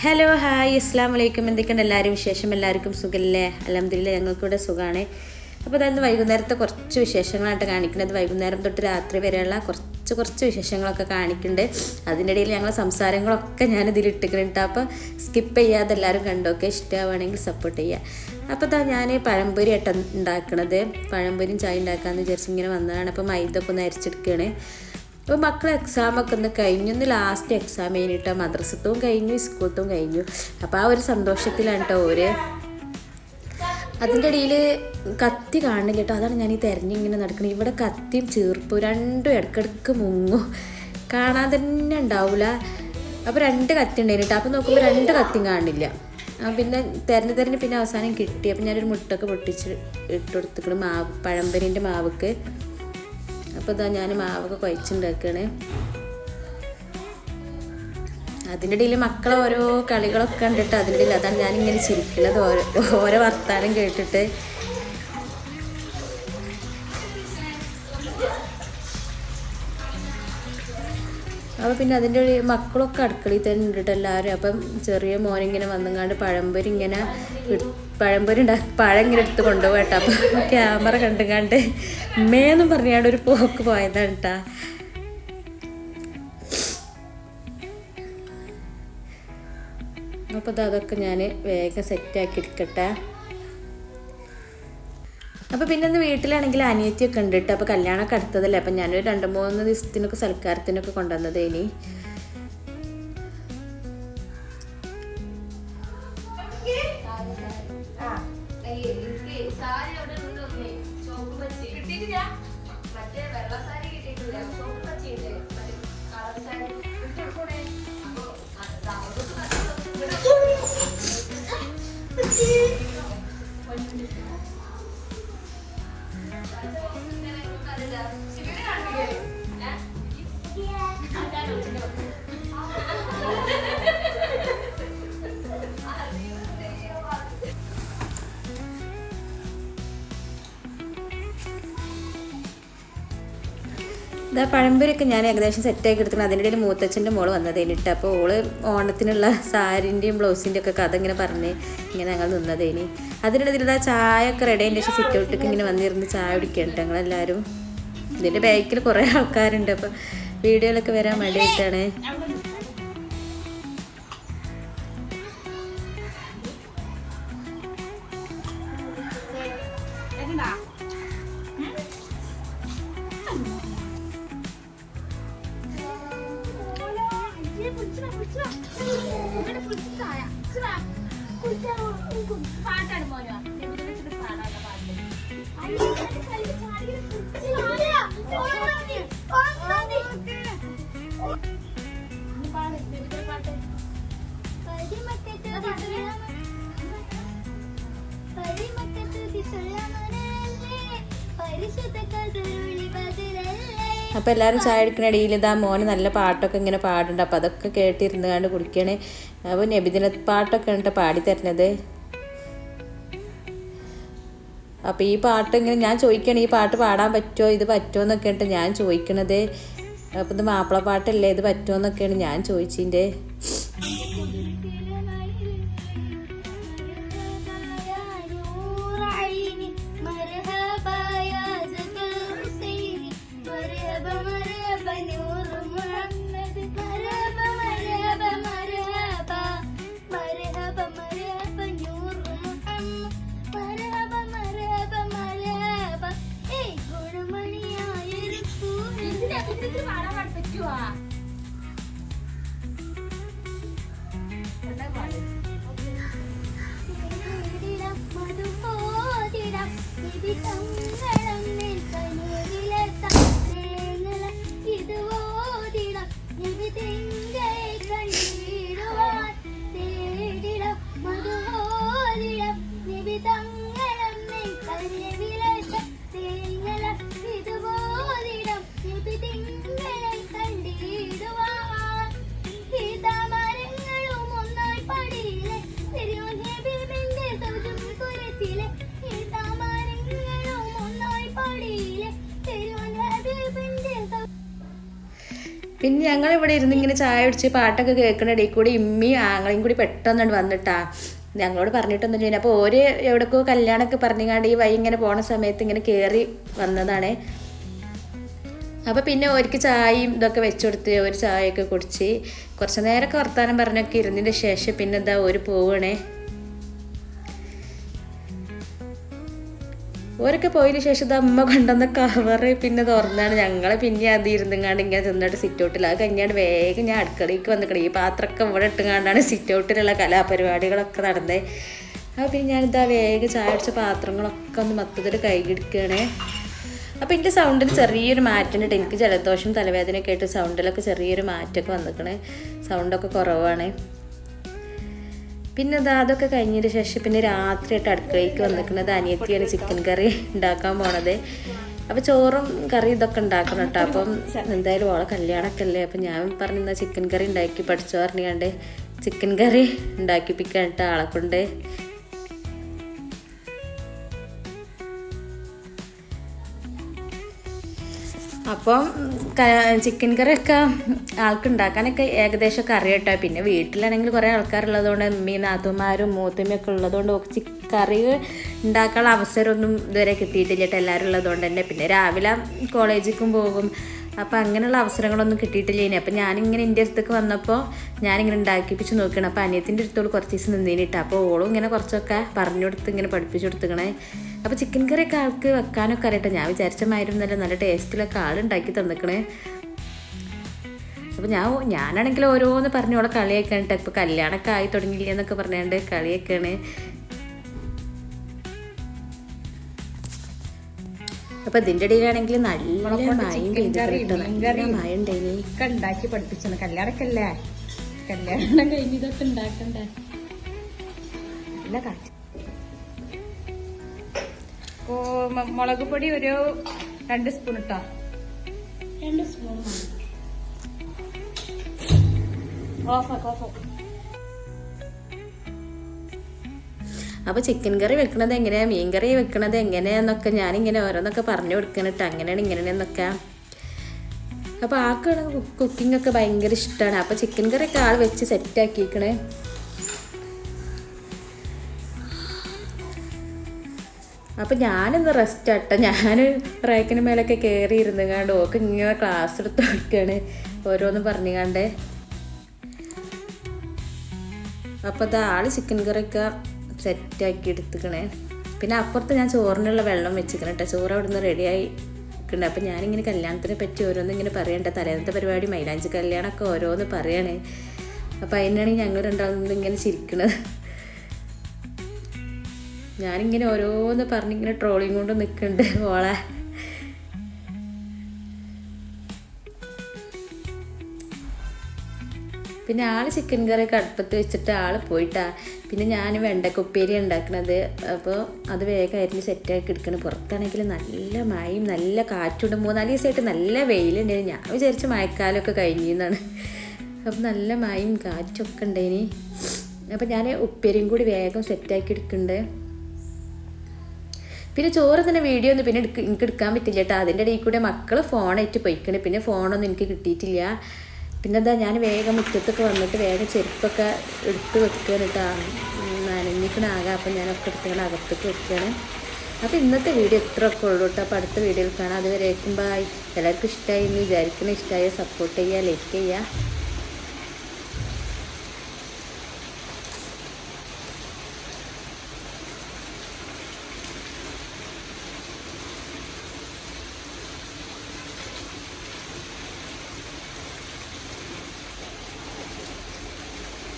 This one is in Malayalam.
ഹലോ ഹായ് ഇസ്ലാം വലൈക്കും എന്തൊക്കെയുണ്ട്? എല്ലാവരും വിശേഷം? എല്ലാവർക്കും സുഖമല്ലേ അലഹമില്ല ഞങ്ങൾക്കിവിടെ സുഖമാണ് അപ്പോൾ അതായത് വൈകുന്നേരത്തെ കുറച്ച് വിശേഷങ്ങളായിട്ട് കാണിക്കുന്നത്. വൈകുന്നേരം തൊട്ട് രാത്രി വരെയുള്ള കുറച്ച് കുറച്ച് വിശേഷങ്ങളൊക്കെ കാണിക്കുന്നുണ്ട്. അതിന്റെ ഇടയിൽ ഞങ്ങൾ സംസാരങ്ങളൊക്കെ ഞാൻ ഇതിൽ ഇട്ടിട്ടുണ്ട് അപ്പോൾ സ്കിപ്പ് ചെയ്യാതെ എല്ലാവരും കണ്ടൊക്കെ ഇഷ്ടമാവുകയാണെങ്കിൽ സപ്പോർട്ട് ചെയ്യുക. അപ്പോൾ ഇതാ ഞാൻ പഴംപൊരി ആയിട്ട് ഉണ്ടാക്കണത്. പഴംപൊരിയും ചായ ഉണ്ടാക്കാമെന്ന് വിചാരിച്ച് ഇങ്ങനെ വന്നതാണ്. അപ്പോൾ മൈദ ഒക്കെ ഒന്ന് അരിച്ചെടുക്കുകയാണ്. അപ്പോൾ മക്കൾ എക്സാമൊക്കെ ഒന്ന് കഴിഞ്ഞു. ഒന്ന് ലാസ്റ്റ് എക്സാം കഴിഞ്ഞിട്ട് മദ്രസത്തും കഴിഞ്ഞു സ്കൂളത്തും കഴിഞ്ഞു. അപ്പോൾ ആ ഒരു സന്തോഷത്തിലാണ് കേട്ടോ ഓര്. അതിന്റെ ഇടയിൽ കത്തി കാണില്ല കേട്ടോ അതാണ് ഞാൻ ഈ തിരഞ്ഞിങ്ങനെ നടക്കുന്നത് ഇവിടെ കത്തിയും ചീർപ്പും രണ്ടും ഇടയ്ക്കിടയ്ക്ക് മുങ്ങും. കാണാൻ തന്നെ ഉണ്ടാവില്ല അപ്പോൾ രണ്ട് കത്തി ഉണ്ടായിരുന്നു കേട്ടോ അപ്പോൾ നോക്കുമ്പോൾ രണ്ട് കത്തിയും കാണില്ല. പിന്നെ തിരഞ്ഞ് തിരഞ്ഞ് പിന്നെ അവസാനം കിട്ടി. അപ്പോൾ ഞാനൊരു മുട്ടൊക്കെ പൊട്ടിച്ച് ഇട്ട് കൊടുത്തിക്കണം മാവ് പഴംപരിന്റെ മാവക്ക്. അപ്പോൾ ഇതാ ഞാൻ മാവൊക്കെ കുഴച്ചുണ്ടാക്കുകയാണ് അതിന്റെ ഇടയിൽ മക്കളെ ഓരോ കളികളൊക്കെ കണ്ടിട്ട് അതിന്റെ ഇടയിൽ അതാണ് ഞാനിങ്ങനെ ചിരിക്കുന്നത് ഓരോ ഓരോ വർത്താനം കേട്ടിട്ട്. അപ്പോൾ പിന്നെ അതിന്റെ ഇടയിൽ മക്കളൊക്കെ അടുക്കളയിൽ തന്നെ എല്ലാവരും. അപ്പം ചെറിയ മോനിങ്ങനെ വന്നങ്ങാണ്ട് പഴംപൊരി ഇങ്ങനെ പഴംപൊരി ഉണ്ടാ പഴം ഇങ്ങനെ എടുത്ത് കൊണ്ടുപോകട്ടെ അപ്പൊ ക്യാമറ കണ്ടുങ്ങാണ്ട് മേന്നും പറഞ്ഞാണ്ട് ഒരു പോക്ക് പോയതാണ് കേട്ടാ അപ്പോൾ ഇത് അതൊക്കെ ഞാൻ വേഗം സെറ്റാക്കി എടുക്കട്ടെ. അപ്പോൾ പിന്നെ ഇന്ന് വീട്ടിലാണെങ്കിൽ അനിയത്തിയൊക്കെ ഉണ്ട് കേട്ടോ അപ്പോൾ കല്യാണമൊക്കെ അടുത്തതല്ലേ? അപ്പം ഞാനൊരു രണ്ട് മൂന്ന് ദിവസത്തിനൊക്കെ സൽക്കാരത്തിനൊക്കെ കൊണ്ടുവന്നത് ഇനി കിട്ടിയിട്ടില്ല. മറ്റേ വെള്ള സാരി കിട്ടിയിട്ടില്ല. സൂപ്പർ ചെയ്തേ. മറ്റേ കളർ സാരി ഇട്ടെടുക്കൂടെ അപ്പൊ ഇതാ പഴംപൊരിയൊക്കെ ഞാൻ ഏകദേശം സെറ്റാക്കി എടുത്തിട്ട് അതിന്റെ ഇടയിൽ മൂത്തച്ഛന്റെ മോൾ വന്നതേനിട്ട് അപ്പോൾ ഓൾ ഓണത്തിനുള്ള സാരിന്റെയും ബ്ലൗസിന്റെ ഒക്കെ കഥ ഇങ്ങനെ പറഞ്ഞ് ഇങ്ങനെ ഞങ്ങൾ നിന്നതേനി അതിനിടയിൽ ഇതാ ചായ ഒക്കെ റെഡി അതിന്റെ ശേഷം സിറ്റ് ഔട്ടൊക്കെ ഇങ്ങനെ വന്നിരുന്ന് ചായ കുടിക്കുകയാണ് ഞങ്ങളെല്ലാവരും ഇതിന്റെ ബാക്കിൽ കുറേ ആൾക്കാരുണ്ട് അപ്പോൾ വീഡിയോയിലൊക്കെ വരാൻ മടിയായിട്ടാണ് പാട്ടാണ് పాడతాడు మోయో పాడాలి ಪರಿಶುದ್ಧ ಕದರುಳಿ ಬದಲಲ್ಲ അപ്പോൾ എല്ലാവരും ചായ എടുക്കുന്ന ഇടയിൽ ഇതാ മോന് നല്ല പാട്ടൊക്കെ ഇങ്ങനെ പാടുണ്ട് അപ്പോൾ അതൊക്കെ കേട്ടിരുന്ന് കണ്ട് കുടിക്കണേ. അപ്പോൾ നബിദിന പാട്ടൊക്കെ ഉണ്ട് പാടി തരുന്നത് അപ്പോൾ ഈ പാട്ട് ഇങ്ങനെ ഞാൻ ചോദിക്കണേ ഈ പാട്ട് പാടാൻ പറ്റുമോ ഇത് പറ്റുമോ എന്നൊക്കെ ഉണ്ട് ഞാൻ ചോദിക്കണത്. അപ്പോൾ ഇത് മാപ്പിള പാട്ടല്ലേ ഇത് പറ്റുമോ എന്നൊക്കെയാണ് ഞാൻ ചോദിച്ചതിന്റെ പിന്നെ ഞങ്ങൾ ഇവിടെ ഇരുന്ന് ഇങ്ങനെ ചായ കുടിച്ച് പാട്ടൊക്കെ കേൾക്കുന്ന ഇടയിൽ കൂടി ഇമ്മയും ആങ്ങളെയും കൂടി പെട്ടെന്നാണ് വന്നിട്ടാ. ഞങ്ങളോട് പറഞ്ഞിട്ടൊന്നും ചെയ്യുന്നത് അപ്പോൾ ഓര് എവിടേക്കോ കല്യാണമൊക്കെ പറഞ്ഞുകൊണ്ട് ഈ വൈ ഇങ്ങനെ പോണ സമയത്ത് ഇങ്ങനെ കയറി വന്നതാണ്. അപ്പോൾ പിന്നെ ഒരിക്കൽ ചായയും ഇതൊക്കെ വെച്ചുകൊടുത്ത് ഒരു ചായയൊക്കെ കുടിച്ച് കുറച്ച് നേരമൊക്കെ വർത്താനം പറഞ്ഞൊക്കെ ഇരുന്നതിന്റെ ശേഷം പിന്നെ എന്താ ഒരു പോവണേ? ഓരൊക്കെ പോയതിന് ശേഷം അമ്മ കൊണ്ടുവന്ന കവറ് പിന്നെ തുറന്നാണ്. ഞങ്ങൾ പിന്നെ അത് ഇരുന്നുങ്ങാണ്ട് ഇങ്ങനെ ചെന്നിട്ട് സിറ്റ് ഔട്ടിൽ അത് കഴിഞ്ഞാണ് വേഗം ഞാൻ അടുക്കളയ്ക്ക് വന്നിക്കണം. ഈ പാത്രമൊക്കെ ഇവിടെ ഇട്ടുകൊണ്ടാണ് സിറ്റ് ഔട്ടിലുള്ള കലാപരിപാടികളൊക്കെ നടന്നത് അപ്പോൾ പിന്നെ ഞാനിതാ വേഗം ചായ അടിച്ച പാത്രങ്ങളൊക്കെ ഒന്ന് മൊത്തത്തിൽ കൈകിടിക്കുകയാണ് അപ്പോൾ എന്റെ സൗണ്ടിൽ ചെറിയൊരു മാറ്റം ഉണ്ട് എനിക്ക് ജലദോഷം തലവേദനയൊക്കെ ആയിട്ട് സൗണ്ടിലൊക്കെ ചെറിയൊരു മാറ്റമൊക്കെ വന്നിക്കണേ. സൗണ്ടൊക്കെ കുറവാണ്. പിന്നെ അത് അതൊക്കെ കഴിഞ്ഞതിന് ശേഷം പിന്നെ രാത്രിയായിട്ട് അടുക്കളയ്ക്ക് വന്നിരിക്കുന്നത് അനിയത്തിയാണ് ചിക്കൻ കറി ഉണ്ടാക്കാൻ പോണത്. അപ്പോൾ ചോറും കറി ഇതൊക്കെ ഉണ്ടാക്കണം കേട്ടോ. അപ്പം എന്തായാലും ഓളെ കല്യാണമൊക്കെ അല്ലേ? അപ്പം ഞാൻ പറഞ്ഞ ചിക്കൻ കറി ഉണ്ടാക്കി പഠിച്ചു പറഞ്ഞാണ്ട് ചിക്കൻ കറി ഉണ്ടാക്കിപ്പിക്കാൻ കേട്ടോ ആളെ കൊണ്ട്. അപ്പം ചിക്കൻ കറിയൊക്കെ ആൾക്ക് ഉണ്ടാക്കാനൊക്കെ ഏകദേശം കറി കേട്ടോ പിന്നെ വീട്ടിലാണെങ്കിൽ കുറേ ആൾക്കാരുള്ളതുകൊണ്ട് അമ്മി നാത്തുമാരും മൂത്തമ്മയൊക്കെ ഉള്ളതുകൊണ്ട് ഒക്കെ കറി ഉണ്ടാക്കാനുള്ള അവസരമൊന്നും ഇതുവരെ കിട്ടിയിട്ടില്ല. കേട്ടോ എല്ലാവരും ഉള്ളതുകൊണ്ട് തന്നെ. പിന്നെ രാവിലെ കോളേജിലേക്കും പോകും. അപ്പോൾ അങ്ങനെയുള്ള അവസരങ്ങളൊന്നും കിട്ടിയിട്ടില്ല ഇനി. അപ്പം ഞാനിങ്ങനെ എന്റെ അടുത്തേക്ക് വന്നപ്പോൾ ഞാനിങ്ങനെ ഉണ്ടാക്കിപ്പിച്ച് നോക്കണം അപ്പോൾ അനിയത്തിന്റെ അടുത്തോട് കുറച്ച് ദിവസം നിന്നേനിട്ട് അപ്പോൾ ഓളും ഇങ്ങനെ കുറച്ചൊക്കെ പറഞ്ഞു കൊടുത്ത് ഇങ്ങനെ പഠിപ്പിച്ചു കൊടുത്തുക്കണേ അപ്പോൾ ചിക്കൻ കറിയൊക്കെ ആൾക്ക് വെക്കാനൊക്കെ അറിയട്ടെ. ഞാൻ വിചാരിച്ച മാതിരി നല്ല ടേസ്റ്റിലൊക്കെ ആളുണ്ടാക്കി തന്നിക്കണേ. അപ്പോൾ ഞാൻ ഞാനാണെങ്കിൽ ഓരോന്ന് പറഞ്ഞു ഓളെ കളിയൊക്കെയാണ് കേട്ടോ ഇപ്പോൾ കല്യാണമൊക്കെ ആയി തുടങ്ങിയില്ല എന്നൊക്കെ പറഞ്ഞുകൊണ്ട് കളിയൊക്കെയാണ് അപ്പൊ ഇതിന്റെ ഇടയിലാണെങ്കിൽ നല്ല മായ പെയ്തിട്ട് നല്ല മഴ ഉണ്ടായിനി ഒക്കെ ഉണ്ടാക്കി പഠിപ്പിച്ചാണ് കല്യാണക്കല്ലേ കല്യാണം കഴിഞ്ഞ് ഇതൊക്കെ ഉണ്ടാക്കണ്ടേ? നല്ല കാറ്റ് ഓ മ- മുളക് പൊടി ഒരു രണ്ട് സ്പൂൺ ഇട്ടോ. രണ്ട് സ്പൂൺ ഓഫാക്ക് ഓഫാക്ക് അപ്പോൾ ചിക്കൻ കറി വെക്കണത് എങ്ങനെയാണ് മീൻ കറി വെക്കണത് എങ്ങനെയാന്നൊക്കെ ഞാനിങ്ങനെ ഓരോന്നൊക്കെ പറഞ്ഞു കൊടുക്കണിട്ട് അങ്ങനെയാണ് ഇങ്ങനെയാണെന്നൊക്കെ അപ്പോൾ ആൾക്കാണ് കുക്കിംഗ് ഒക്കെ ഭയങ്കര ഇഷ്ടമാണ് അപ്പോൾ ചിക്കൻ കറിയൊക്കെ ആൾ വെച്ച് സെറ്റാക്കിക്കണേ അപ്പം ഞാനിന്ന് റെസ്റ്റ് ആട്ടെ. ഞാൻ റേക്കിന് മേലൊക്കെ കയറി ഇരുന്നുകാണ്ട് ഓക്ക് ഇങ്ങനെ ക്ലാസ് എടുത്ത് കൊടുക്കുകയാണ് ഓരോന്ന് പറഞ്ഞുകാണ്ട് അപ്പോൾ അത് ആൾ ചിക്കൻ കറിയൊക്കെ സെറ്റാക്കി എടുത്തുക്കണേ. പിന്നെ അപ്പുറത്ത് ഞാൻ ചോറിനുള്ള വെള്ളം വെച്ചിരിക്കണം കേട്ടോ ചോറ് അവിടെ നിന്ന് റെഡിയായി നിൽക്കുന്നുണ്ട് അപ്പം ഞാനിങ്ങനെ കല്യാണത്തിനെ പറ്റി ഓരോന്ന് ഇങ്ങനെ പറയണ്ട. തലേന്നത്തെ പരിപാടി മൈലാഞ്ചി കല്യാണമൊക്കെ ഓരോന്ന് പറയണേ. അപ്പം അതിനാണ് ഞങ്ങൾ രണ്ടാളും ഇങ്ങനെ ചിരിക്കണത്. ഞാനിങ്ങനെ ഓരോന്ന് പറഞ്ഞിങ്ങനെ ട്രോളിങ് കൊണ്ട് നിൽക്കുന്നുണ്ട് ഓളെ പിന്നെ ആൾ ചിക്കൻ കറി അടുപ്പത്ത് വെച്ചിട്ട് ആൾ പോയിട്ടാ. പിന്നെ ഞാൻ വെണ്ടക്കുപ്പേരി ഉണ്ടാക്കണത്. അപ്പോൾ അത് വേഗം അരിഞ്ഞ് സെറ്റാക്കി എടുക്കണം. പുറത്താണെങ്കിൽ നല്ല മഴയും നല്ല കാറ്റുണ്ട് മൂന്നാൽ ദിവസമായിട്ട് നല്ല വെയിലുണ്ടായിരുന്നു ഞാൻ വിചാരിച്ച മഴക്കാലമൊക്കെ കഴിഞ്ഞെന്നാണ്. അപ്പം നല്ല മഴയും കാറ്റൊക്കെ ഉണ്ടായിനി അപ്പം ഞാൻ ഉപ്പേരിയും കൂടി വേഗം സെറ്റാക്കി എടുക്കുന്നുണ്ട് പിന്നെ ചോറ് തന്നെ വീഡിയോ ഒന്നും പിന്നെ എനിക്ക് എടുക്കാൻ പറ്റില്ല കേട്ടോ അതിന്റെ ഇടയിൽ കൂടെ മക്കൾ ഫോണായിട്ട് പൊയ്ക്കണേ. പിന്നെ ഫോണൊന്നും എനിക്ക് കിട്ടിയിട്ടില്ല. പിന്നെ എന്താ ഞാൻ വേഗം മുറ്റത്തൊക്കെ വന്നിട്ട് വേഗം ചെരുപ്പൊക്കെ എടുത്ത് വെക്കുകയാണ് കേട്ടോ നനഞ്ഞിക്കണാകാം അപ്പം ഞാനൊക്കെ എടുത്തുകൊണ്ട് അകത്തേക്ക് വെക്കുകയാണ് അപ്പോൾ ഇന്നത്തെ വീഡിയോ ഇത്ര ഒക്കെ ഉള്ളൂ കേട്ടോ അപ്പോൾ അടുത്ത വീഡിയോയിൽ കാണാം. അതുവരെ ബായ് എല്ലാവർക്കും ഇഷ്ടമായി എന്ന് വിചാരിക്കുന്ന ഇഷ്ടമായ സപ്പോർട്ട് ചെയ്യുക ലൈക്ക് ചെയ്യുക